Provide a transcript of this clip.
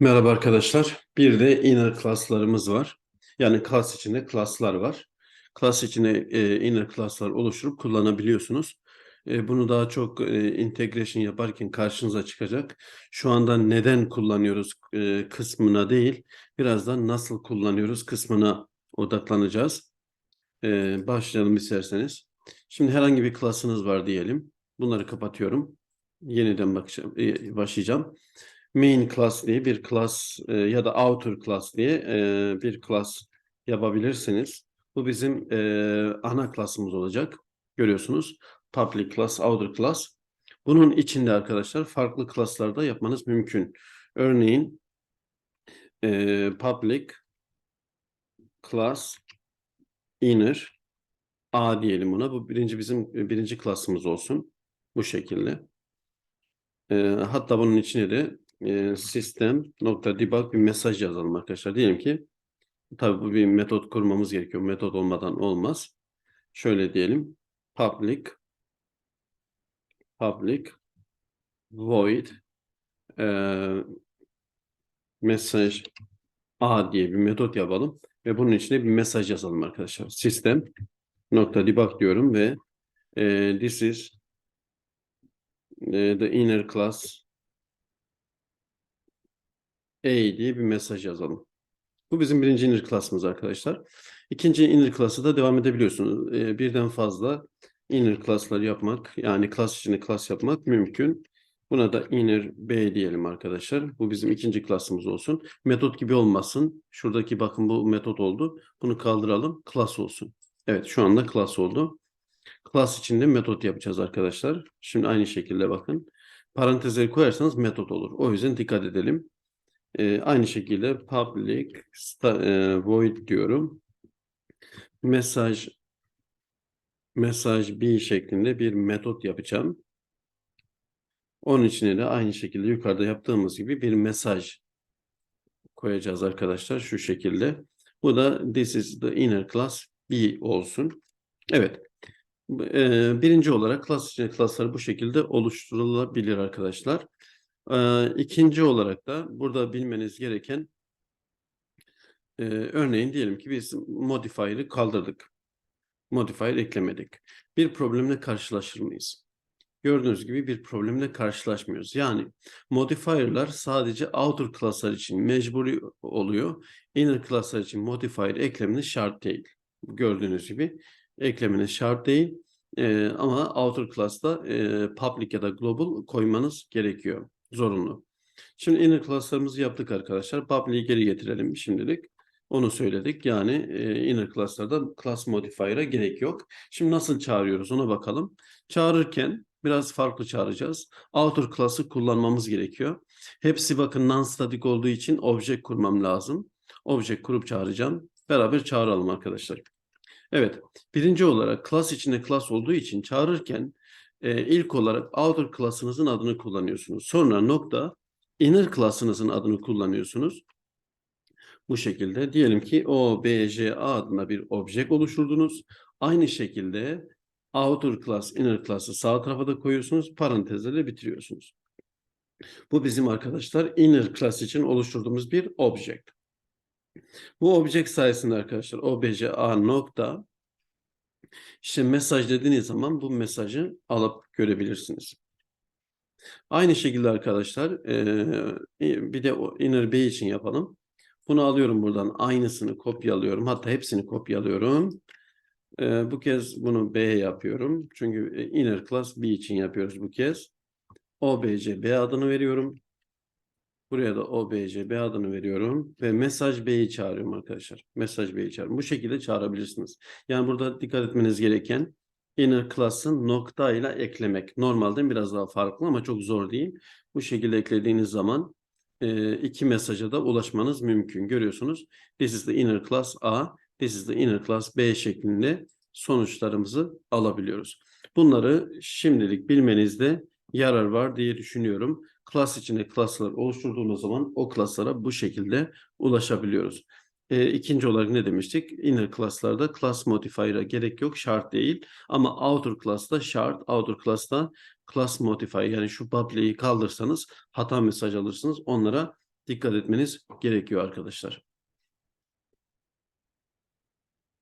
Merhaba arkadaşlar. Bir de inner class'larımız var. Yani class içinde class'lar var. Class içine e, inner class'lar oluşturup kullanabiliyorsunuz. E, bunu daha çok e, integration yaparken karşınıza çıkacak. Şu anda neden kullanıyoruz e, kısmına değil, birazdan nasıl kullanıyoruz kısmına odaklanacağız. E, başlayalım isterseniz. Şimdi herhangi bir class'ınız var diyelim. Bunları kapatıyorum. Yeniden bakacağım, e, başlayacağım main class diye bir class e, ya da outer class diye e, bir class yapabilirsiniz. Bu bizim e, ana class'ımız olacak. Görüyorsunuz. Public class, outer class. Bunun içinde arkadaşlar farklı class'larda yapmanız mümkün. Örneğin e, public class inner A diyelim buna. Bu birinci bizim birinci class'ımız olsun. Bu şekilde. E, hatta bunun içine de e, sistem nokta debug bir mesaj yazalım arkadaşlar. Diyelim ki tabii bu bir metot kurmamız gerekiyor. Metot olmadan olmaz. Şöyle diyelim. Public public void e, mesaj a diye bir metot yapalım ve bunun içine bir mesaj yazalım arkadaşlar. Sistem nokta debug diyorum ve e, this is e, the inner class A diye bir mesaj yazalım. Bu bizim birinci inner class'ımız arkadaşlar. İkinci inner class'ı da devam edebiliyorsunuz. Ee, birden fazla inner class'lar yapmak, yani class içinde class yapmak mümkün. Buna da inner B diyelim arkadaşlar. Bu bizim ikinci class'ımız olsun. Metot gibi olmasın. Şuradaki bakın bu metot oldu. Bunu kaldıralım. Class olsun. Evet şu anda class oldu. Class içinde metot yapacağız arkadaşlar. Şimdi aynı şekilde bakın. Parantezleri koyarsanız metot olur. O yüzden dikkat edelim. E, aynı şekilde public sta, e, void diyorum. Mesaj mesaj b şeklinde bir metot yapacağım. Onun içine de aynı şekilde yukarıda yaptığımız gibi bir mesaj koyacağız arkadaşlar şu şekilde. Bu da this is the inner class b olsun. Evet. E, birinci olarak class içinde classlar bu şekilde oluşturulabilir arkadaşlar. Ee, ikinci olarak da burada bilmeniz gereken e, örneğin diyelim ki biz modifier'ı kaldırdık. Modifier eklemedik. Bir problemle karşılaşır mıyız? Gördüğünüz gibi bir problemle karşılaşmıyoruz. Yani modifier'lar sadece outer class'lar için mecburi oluyor. Inner class'lar için modifier eklemeniz şart değil. Gördüğünüz gibi eklemeniz şart değil. Ee, ama outer class'ta e, public ya da global koymanız gerekiyor zorunlu. Şimdi inner class'larımızı yaptık arkadaşlar. Public'i geri getirelim şimdilik. Onu söyledik. Yani e, inner class'larda class modifier'a gerek yok. Şimdi nasıl çağırıyoruz ona bakalım. Çağırırken biraz farklı çağıracağız. Outer class'ı kullanmamız gerekiyor. Hepsi bakın non-static olduğu için object kurmam lazım. Object kurup çağıracağım. Beraber çağıralım arkadaşlar. Evet. Birinci olarak class içinde class olduğu için çağırırken e, ilk olarak outer class'ınızın adını kullanıyorsunuz. Sonra nokta inner class'ınızın adını kullanıyorsunuz. Bu şekilde diyelim ki OBJA adına bir object oluşturdunuz. Aynı şekilde outer class, inner class'ı sağ tarafa da koyuyorsunuz. Parantezlerle bitiriyorsunuz. Bu bizim arkadaşlar inner class için oluşturduğumuz bir object. Bu object sayesinde arkadaşlar obja nokta işte mesaj dediğiniz zaman bu mesajı alıp görebilirsiniz. Aynı şekilde arkadaşlar bir de o inner B için yapalım. Bunu alıyorum buradan aynısını kopyalıyorum. Hatta hepsini kopyalıyorum. Bu kez bunu B yapıyorum. Çünkü inner class B için yapıyoruz bu kez. OBC B adını veriyorum. Buraya da OBCB adını veriyorum ve mesaj B'yi çağırıyorum arkadaşlar. Mesaj B'yi çağırıyorum. Bu şekilde çağırabilirsiniz. Yani burada dikkat etmeniz gereken inner class'ın nokta ile eklemek. Normalden biraz daha farklı ama çok zor değil. Bu şekilde eklediğiniz zaman e, iki mesaja da ulaşmanız mümkün. Görüyorsunuz. This is the inner class A, this is the inner class B şeklinde sonuçlarımızı alabiliyoruz. Bunları şimdilik bilmenizde yarar var diye düşünüyorum class içinde class'lar oluşturduğumuz zaman o class'lara bu şekilde ulaşabiliyoruz. E, ikinci olarak ne demiştik? Inner class'larda class modifier'a gerek yok, şart değil. Ama outer class'ta şart, outer class'ta class modifier yani şu public'i kaldırsanız hata mesaj alırsınız. Onlara dikkat etmeniz gerekiyor arkadaşlar.